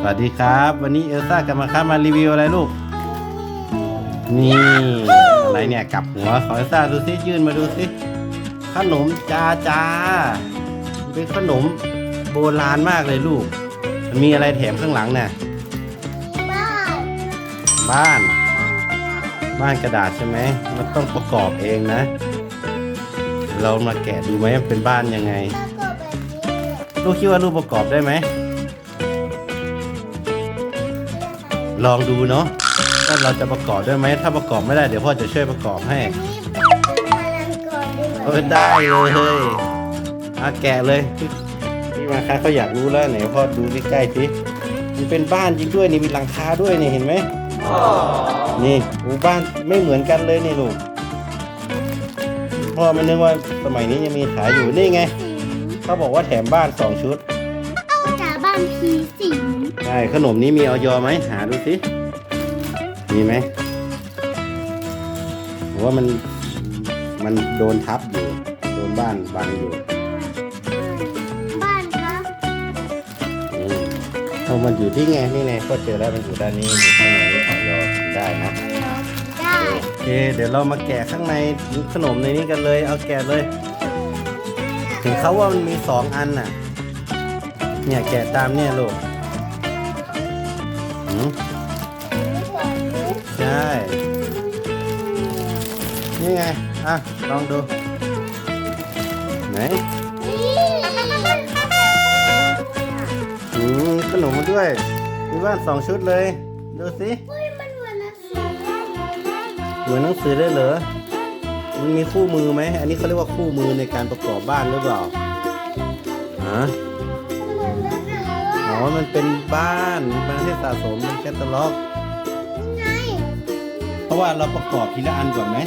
สวัสดีครับ วันนี้เอลซ่ากับมาครับมารีวิวอะไรลูก นี่ อะไรเนี่ยกลับหัวขอเอลซ่าดูซิยื่นมาดูซิขนมจาจาเป็นขนมโบราณมากเลยลูก มันมีอะไรแถมข้างหลังเนี่ยบ้าน บ้าน บ้านกระดาษใช่ไหม มันต้องประกอบเองนะ เรามาแกะดูไหมมันเป็นบ้านยังไงแล้วก็แบบนี้ลูกคิดว่าลูกประกอบได้ไหม ลองดูเนาะว่าเราจะประกอบได้ไหมถ้าประกอบไม่ได้เดี๋ยวพ่อจะช่วยประกอบให้อันนี้เป็นพลังก่อนดีกเอว่าอได้เลยอาแกะเลยพี่พี่มาคะเขาอยากรู้แล้วไหนพ่อดูใกล้ๆสิมันเป็นบ้านจริงด้วยนี่มีหลังคาด้วยนี่เห็นไหมนี่โอ้บ้านไม่เหมือนกันเลยนี่ลูกพ่อมันนึกว่าสมัยนี้ยังมีขายอยู่นี่ไง เขาบอกว่าแถมบ้านสองชุด เอาจากบ้านผีสิง ใช่ขนมนี้มีออยไหมหาดูสิมีไหมผมว่ามันมันโดนทับอยู่ โดนบ้านบังอยู่บ้านครับอืมเอามันอยู่ที่ไงนี่ไงก็เจอแล้วมันอยู่ด้านนี้อยู่ข้างในนี้ออยได้นะได้โอเค เดี๋ยวเรามาแกะข้างในขนมในนี้กันเลยเอาแกะเลยเห็นเขาว่ามันมีสองอันน่ะ เนี่ยแกะตามเนี่ยลูกอืม ใช่นี่ไง อะ ลองดู ไหนอืมขนมมาด้วยมีบ้านสองชุดเลย ดูสิเฮ้ยมันเหมือนหนังสือเหมือนหนังสือได้เหรอมันมีคู่มือไหม อันนี้เขาเรียกว่าคู่มือในการประกอบบ้านหรือเปล่าฮะ ออ๋อ มันเป็นบ้านมันไม่ใช่สะสมมันแคตตาล็อกไงเพราะว่าเราประกอบทีละอันก่อนไหม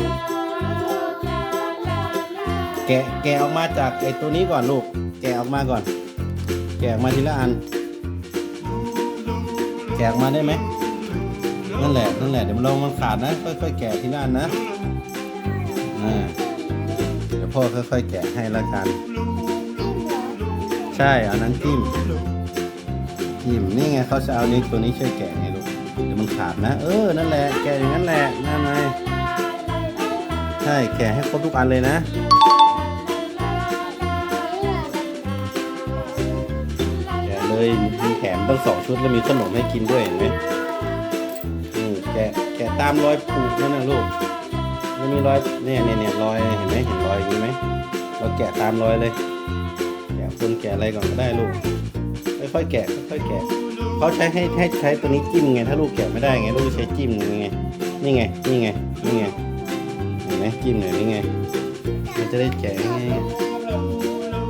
แกะแกะออกมาจากไอ้ตัวนี้ก่อนลูก แกะออกมาก่อน แกะออกมาทีละอัน แกะออกมาได้ไหม นั่นแหละ นั่นแหละ เดี๋ยวมันลงมันขาดนะ ค่อยๆแกะทีละอันนะ อ่า เดี๋ยวพ่อค่อยๆแกะให้ละกัน ใช่เอานั้นจิ้มิมนี่ไงเขาจะเอานี้ตัวนี้ช่วยแกะไงลูกเดี๋ยวมันขาดนะ เออนั่นแหละแกะอย่างนั้นแหละนั่นไงใช่แกะให้ครบทุกอันเลยนะแกะเลยมีแถมตั้งสองชุดแล้วมีขนมให้กินด้วยเห็นไหมอืมแกะแกะตามรอยผูกนั่นนะลูกมันมีรอยเนี่ยเนี่ยเนี่ยรอยเห็นไหมเห็นรอยอย่างนี้ไหมเราแกะตามรอยเลย แกะคนแกะอะไรก่อนก็ได้ลูก ค่อยๆแกะค่อยๆแกะเขาใช้ให้ให้ใช้ตัวนี้จิ้มไง ถ้าลูกแกะไม่ได้ไงลูกใช้จิ้มไงนี่ไงนี่ไงนี่ไงเห็นไหมจิ้มหน่อยนี่ไงมันจะได้แกะง่าย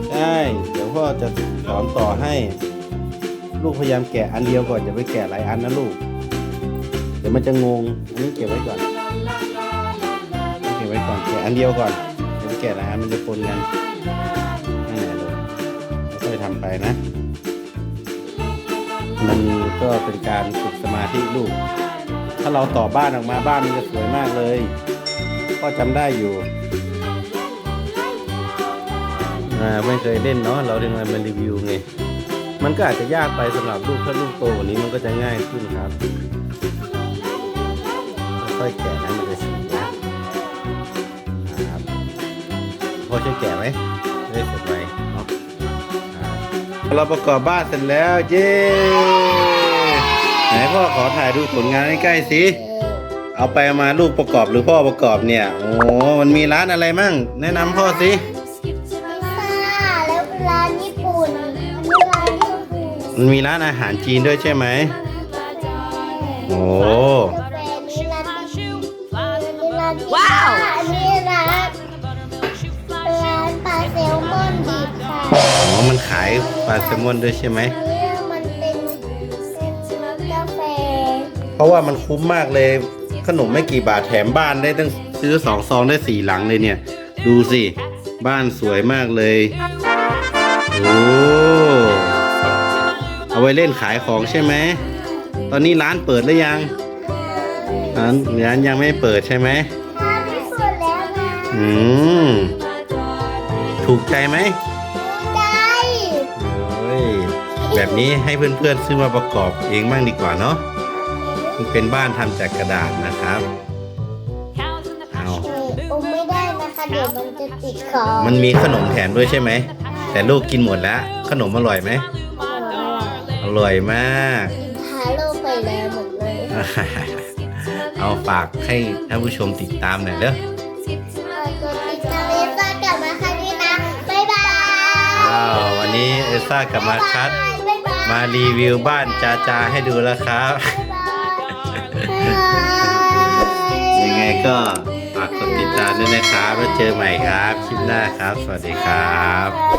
ใช่เดี๋ยวพ่อจะสอนต่อให้ ลูกพยายามแกะอันเดียวก่อนอย่าไปแกะหลายอันนะลูก เดี๋ยวมันจะงงอันนี้เก็บไว้ก่อนเก็บไว้ก่อนแกะอันเดียวก่อนเดี๋ยวไปแกะหลายอันมันจะปนกันนั่นแหละลูกค่อยทำไปนะ มันก็เป็นการฝึกสมาธิลูก ถ้าเราต่อบ้านออกมาบ้านมันจะสวยมากเลยก็จำได้อยู่อ่าไม่เคยเล่นเนาะเราถึงมาเป็นรีวิวไงมันก็อาจจะยากไปสำหรับลูกถ้าลูกโตกว่านี้มันก็จะง่ายขึ้นครับค่อยแกะนะมันจะสีนะครับพอช่วยแกะไหมได้เสร็จไวเนาะอ่า เราประกอบบ้านเสร็จแล้วเย้ไหนพ่อขอถ่ายดูผลงานใกล้ๆสิเอาไปเอามาลูกประกอบหรือพ่อประกอบเนี่ยโอ้มันมีร้านอะไรมั่ง แนะนำพ่อสิพิซซ่าแล้วร้านญี่ปุ่นอันนี้ร้านญี่ปุ่นมันมีร้านอาหารจีนด้วยใช่ไหมโอ้ ขายปลาแซลมอนด้วยใช่ไหมอันนี้มันเป็นเป็นกาแฟเพราะว่ามันคุ้มมากเลย ขนมไม่กี่บาทแถมบ้านได้ตั้งซื้อสองซองได้สี่หลังเลยเนี่ย ดูสิ บ้านสวยมากเลย โอ้เอาไว้เล่นขายของใช่ไหม ตอนนี้ร้านเปิดหรือยังร้านร้านยังไม่เปิดใช่ไหมร้านที่สุดแล้วนะ อืม ถูกใจไหม แบบนี้ให้เพื่อนๆซื้อมาประกอบเองบ้างดีกว่าเนาะมันเป็นบ้านทำจากกระดาษนะครับเอาอมไม่ได้นะคะเดี๋ยวมันจะติดคอมันมีขนมแถมด้วยใช่ไหมแต่ลูกกินหมดแล้ว ขนมอร่อยไหมอร่อยมากหาโลกไปแล้วหมดเลยเอาฝากให้ท่านผู้ชมติดตามหน่อยเด้อกดติดตามเอซ่ากลับมาครั้งนี้นะบ๊ายบายอ้าววันนี้เอซ่ากับมาคัสบ๊ายบาย มารีวิวบ้านจาจาให้ดูแล้วครับ ยังไงก็ฝากกดติดตามด้วยนะครับ แล้วเจอใหม่ครับ คลิปหน้าครับ สวัสดีครับบ๊ายบาย